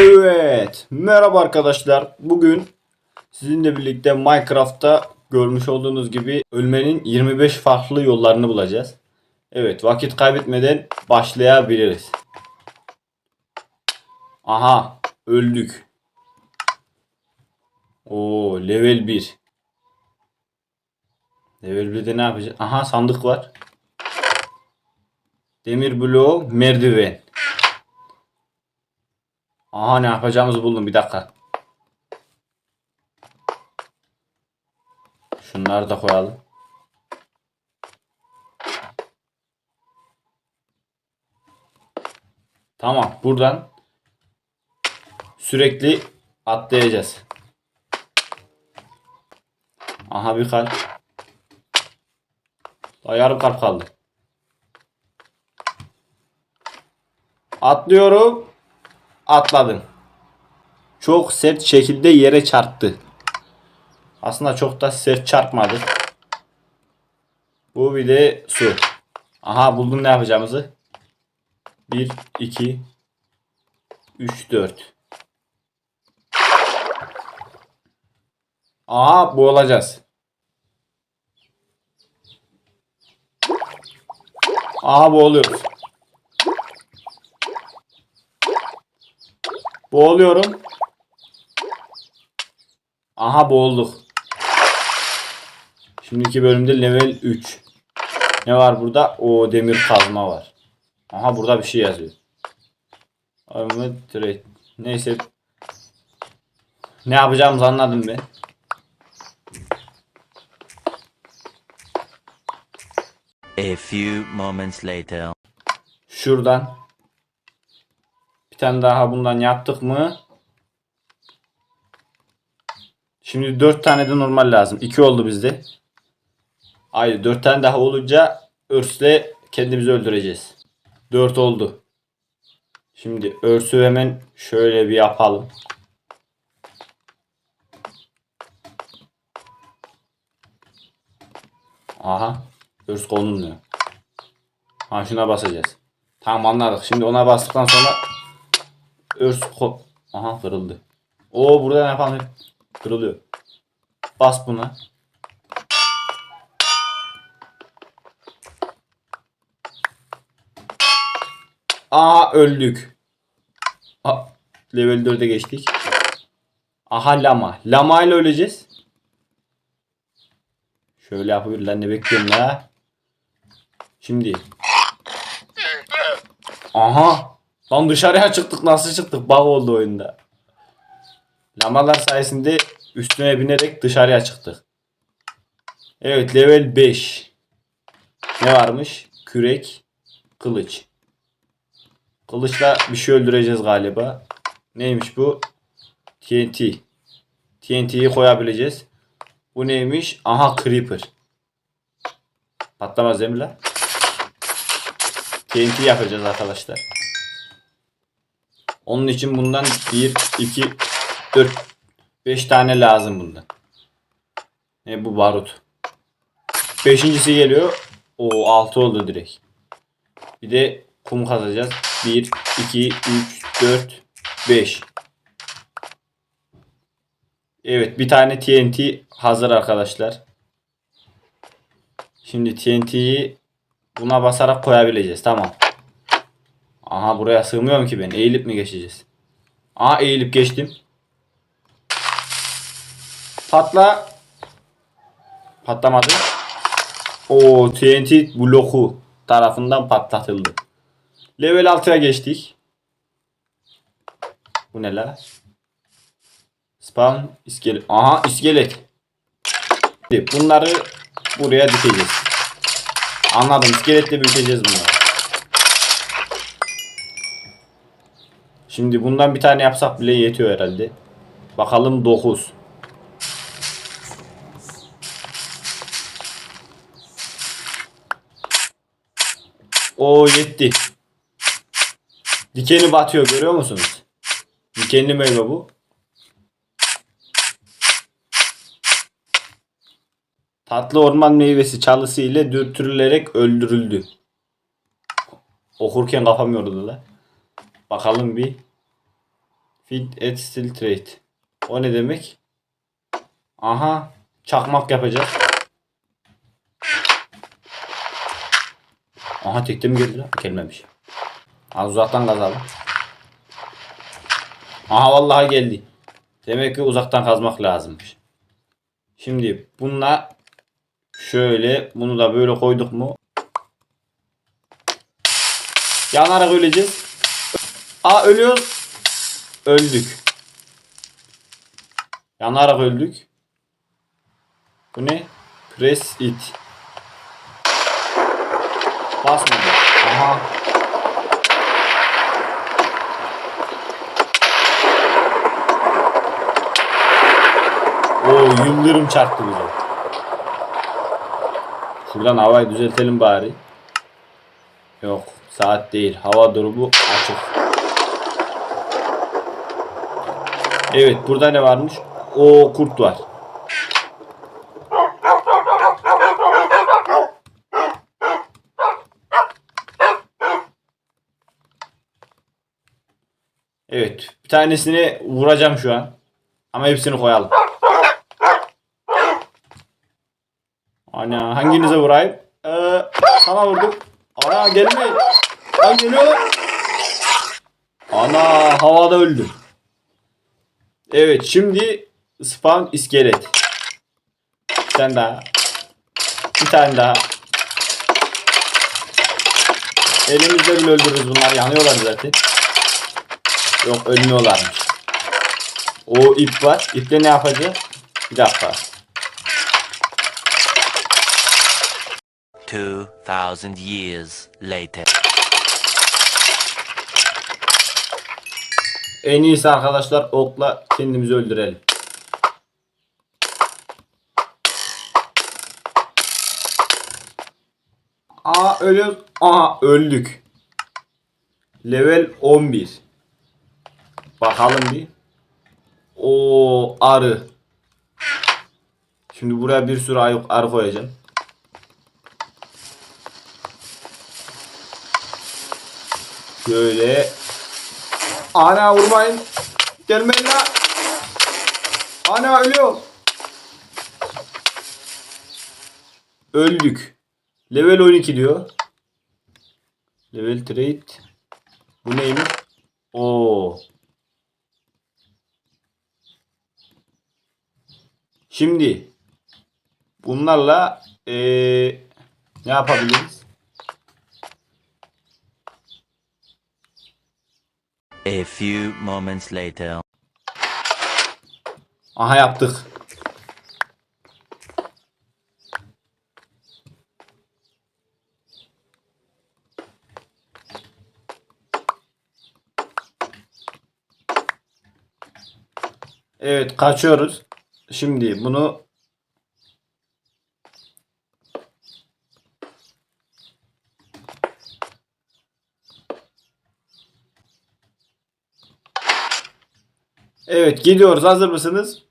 Evet. Merhaba arkadaşlar. Bugün sizinle birlikte Minecraft'ta görmüş olduğunuz gibi ölmenin 25 farklı yollarını bulacağız. Evet, vakit kaybetmeden başlayabiliriz. Aha, öldük. Oo, level 1. Level 1'de ne yapacağız? Aha, sandık var. Demir bloğu, merdiven. Aha ne yapacağımızı buldum bir dakika. Şunları da koyalım. Tamam buradan sürekli atlayacağız. Aha bir kalp. Daha yarım kalp kaldı. Atlıyorum. Atladım. Çok sert şekilde yere çarptı. Aslında çok da sert çarpmadı. Bu bir de su. Aha buldum ne yapacağımızı. 1, 2, 3, 4. Aha boğulacağız. Aha boğuluyoruz. Boğuluyorum. Aha boğulduk. Şimdiki bölümde level 3. Ne var burada? O demir kazma var. Aha burada bir şey yazıyor. Neyse. Ne yapacağımızı anladım ben. A few moments later. Şuradan. Bir tane daha bundan yaptık mı? Şimdi 4 tane de normal lazım. 2 oldu bizde. Hayır 4 tane daha olunca örsle kendimizi öldüreceğiz. 4 oldu. Şimdi örsü hemen şöyle bir yapalım. Aha. Örs konulmuyor. Ha şuna basacağız. Tamam anladık. Şimdi ona bastıktan sonra örs ko Aha kırıldı. Oo burada ne yapalım? Kırılıyor. Bas buna. Aa öldük. Aa, level 4'e geçtik. Aha lama. Lama ile öleceğiz. Şöyle yapabilir lan ne bekliyorum la. Şimdi. Aha. Lan dışarıya çıktık nasıl çıktık? Bug oldu oyunda. Lamalar sayesinde üstüne binerek dışarıya çıktık. Evet level 5. Ne varmış? Kürek, kılıç. Kılıçla bir şey öldüreceğiz galiba. Neymiş bu? TNT. TNT'yi koyabileceğiz. Bu neymiş? Aha Creeper. Patlamaz değil mi lan? TNT yapacağız arkadaşlar. Onun için bundan 1, 2, 4, 5 tane lazım bundan. Ne bu barut. Beşincisi geliyor. O 6 oldu direkt. Bir de kum kazacağız. 1, 2, 3, 4, 5. Evet bir tane TNT hazır arkadaşlar. Şimdi TNT'yi buna basarak koyabileceğiz. Tamam. Aha buraya sığmıyorum ki ben. Eğilip mi geçeceğiz? Aha eğilip geçtim. Patla. Patlamadı. O TNT bloku tarafından patlatıldı. Level 6'ya geçtik. Bu ne la? Spawn iskelet. Aha iskelet. Bunları buraya dikeceğiz. Anladım. İskeletle büyüteceğiz bunları. Şimdi bundan bir tane yapsak bile yetiyor herhalde. Bakalım 9. O yetti. Dikeni batıyor görüyor musunuz? Dikenli meyve bu. Tatlı orman meyvesi çalısı ile dürtürülerek öldürüldü. Okurken kafam yoruldu la. Bakalım bir. Feed at still trade. O ne demek? Aha. Çakmak yapacağız. Aha tekte mi geldi lan? Gelmemiş. Az uzaktan kazalım. Aha vallahi geldi. Demek ki uzaktan kazmak lazımmış. Şimdi bununla şöyle bunu da böyle koyduk mu? Yanarak öleceğiz. Aa ölüyoruz. Öldük. Yanarak öldük. Bu ne? Press it. Basmadı. Aha. Oo yıldırım çarptı bize. Şuradan havayı düzeltelim bari. Yok saat değil. Hava durumu Evet burada ne varmış? O kurt var. Evet bir tanesini vuracağım şu an. Ama hepsini koyalım. Ana hanginize vurayım? Ee, sana vurdum. Ana gelme. Lan geliyor. Ana havada öldüm. Evet şimdi spawn iskelet. Bir tane daha. Bir tane daha. Elimizde bile öldürürüz bunlar yanıyorlar zaten. Yok ölmüyorlarmış. O ip var. İple ne yapacağız? Bir dakika. 2000 years later. En iyisi arkadaşlar okla kendimizi öldürelim. Aa ölüyoruz. Aa öldük. Level 11. Bakalım bir. O arı. Şimdi buraya bir sürü arı, arı koyacağım. Şöyle Ana vurmayın. Gelmeyin la. Ana ölüyor. Öldük. Level 12 diyor. Level trade. Bu neymiş? Oo. Şimdi bunlarla eee ne yapabiliriz? A few moments later. Aha yaptık. Evet kaçıyoruz. Şimdi bunu Evet gidiyoruz. Hazır mısınız?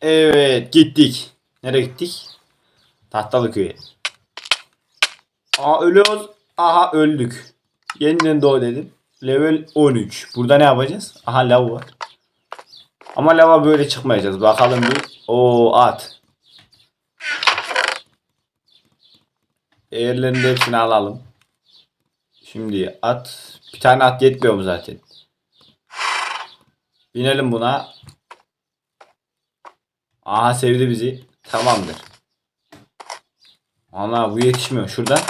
Evet gittik. Nereye gittik? Tahtalıköy'e. Aa ölüyoruz. Aha öldük. Yeniden doğ dedim. Level 13. Burada ne yapacağız? Aha lav var. Ama lava böyle çıkmayacağız. Bakalım bir. O at. Eğerlerin de hepsini alalım. Şimdi at. Bir tane at yetmiyor mu zaten? Binelim buna. Aha sevdi bizi. Tamamdır. Ana bu yetişmiyor. Şurada.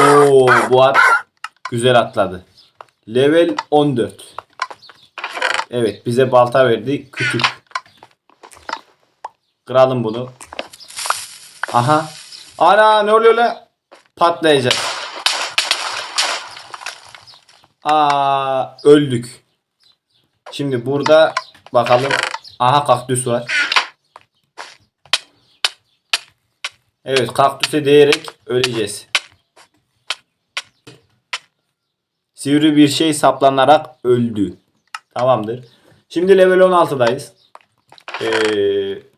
Oo bu at güzel atladı. Level 14. Evet bize balta verdi. Küçük. Kıralım bunu. Aha. Ana ne oluyor la? Patlayacak. Aa öldük. Şimdi burada bakalım. Aha kaktüs var. Evet kaktüse değerek öleceğiz. Sivri bir şey saplanarak öldü. Tamamdır. Şimdi level 16'dayız. Ee,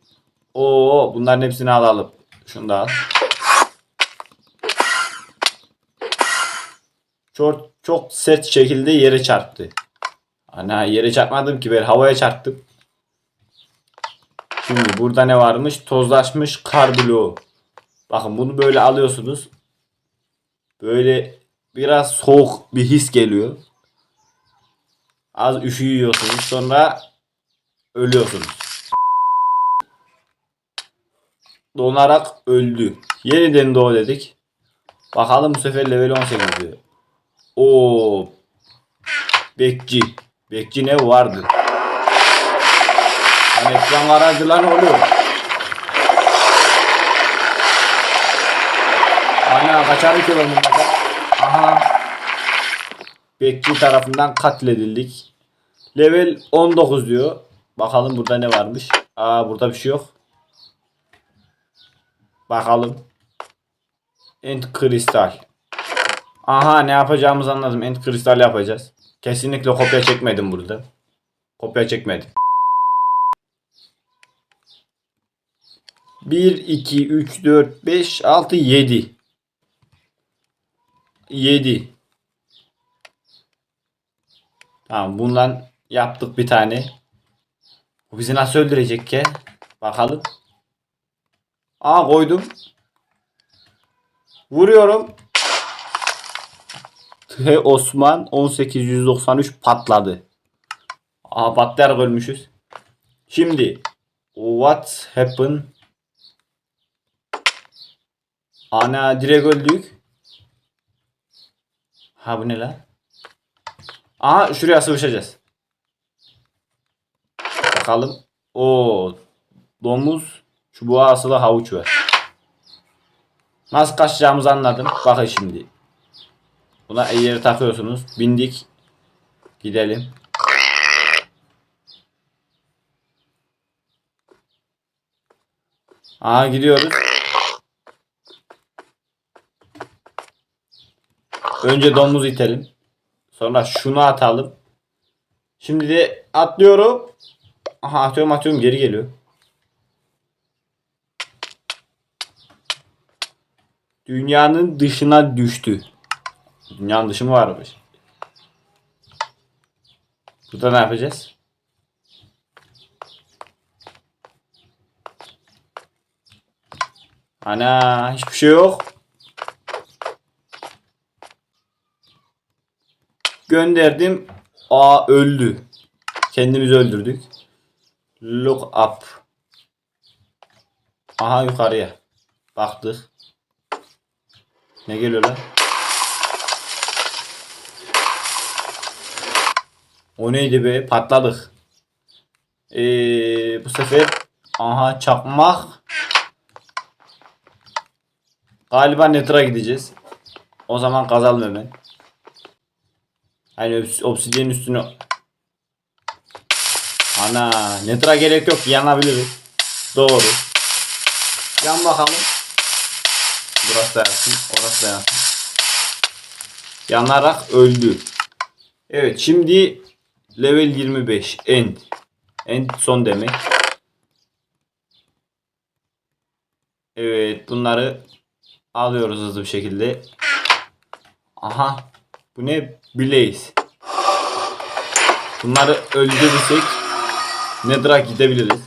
o bunların hepsini alalım. Şunu da al. Çok, çok sert şekilde yere çarptı. Ana yere çarpmadım ki ben havaya çarptım. Şimdi burada ne varmış? Tozlaşmış kar bloğu. Bakın bunu böyle alıyorsunuz. Böyle biraz soğuk bir his geliyor. Az üşüyorsunuz. Sonra ölüyorsunuz. Donarak öldü. Yeniden doğ dedik. Bakalım bu sefer level 18 diyor. Oo. Bekçi. Bekçi ne vardı? Hani ekran karardı lan oluyor. Ana kaçarı ki ben bunlardan. Aha. Bekçi tarafından katledildik. Level 19 diyor. Bakalım burada ne varmış. Aa burada bir şey yok. Bakalım. End kristal. Aha ne yapacağımızı anladım. End kristal yapacağız. Kesinlikle kopya çekmedim burada. Kopya çekmedim. 1, 2, 3, 4, 5, 6, 7. 7. Tamam bundan yaptık bir tane. Bu bizi nasıl öldürecek ki? Bakalım. Aa koydum. Vuruyorum. T Osman 1893 patladı. Aa patlayarak ölmüşüz. Şimdi what happened? Ana direkt öldük. Ha bu ne lan? Aha şuraya sıvışacağız. Bakalım. O domuz çubuğa asılı havuç var. Nasıl kaçacağımızı anladım. Bakın şimdi. Buna eğeri takıyorsunuz. Bindik. Gidelim. Aa gidiyoruz. Önce domuz itelim. Sonra şunu atalım. Şimdi de atlıyorum. Aha atıyorum atıyorum geri geliyor. Dünyanın dışına düştü. Dünyanın dışı mı varmış? Burada ne yapacağız? Ana hiçbir şey yok. Gönderdim. Aa öldü. Kendimizi öldürdük. Look up. Aha yukarıya. Baktık. Ne geliyor lan? O neydi be? Patladık. Ee, bu sefer aha çakmak. Galiba Nether'a gideceğiz. O zaman kazalım hemen. Hani obs- obsidiyenin üstüne. Ana Nether'a gerek yok yanabiliriz. Doğru. Yan bakalım. Burası da yansın. Orası da yansın. Yanarak öldü. Evet şimdi level 25 end. End son demek. Evet bunları alıyoruz hızlı bir şekilde. Aha bu ne? Blaze. Bunları öldürürsek Nether'a gidebiliriz.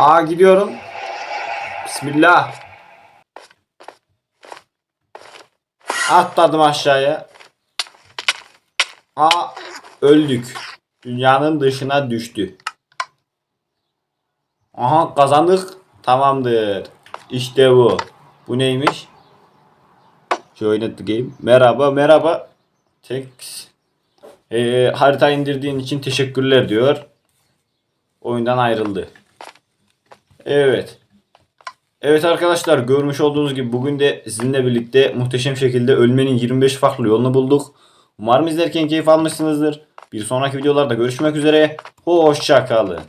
Aa gidiyorum. Bismillah. Atladım aşağıya. Aa öldük. Dünyanın dışına düştü. Aha kazandık. Tamamdır. İşte bu. Bu neymiş? Join the game. Merhaba merhaba. Thanks. Ee, harita indirdiğin için teşekkürler diyor. Oyundan ayrıldı. Evet. Evet arkadaşlar görmüş olduğunuz gibi bugün de sizinle birlikte muhteşem şekilde ölmenin 25 farklı yolunu bulduk. Umarım izlerken keyif almışsınızdır. Bir sonraki videolarda görüşmek üzere. Hoşçakalın.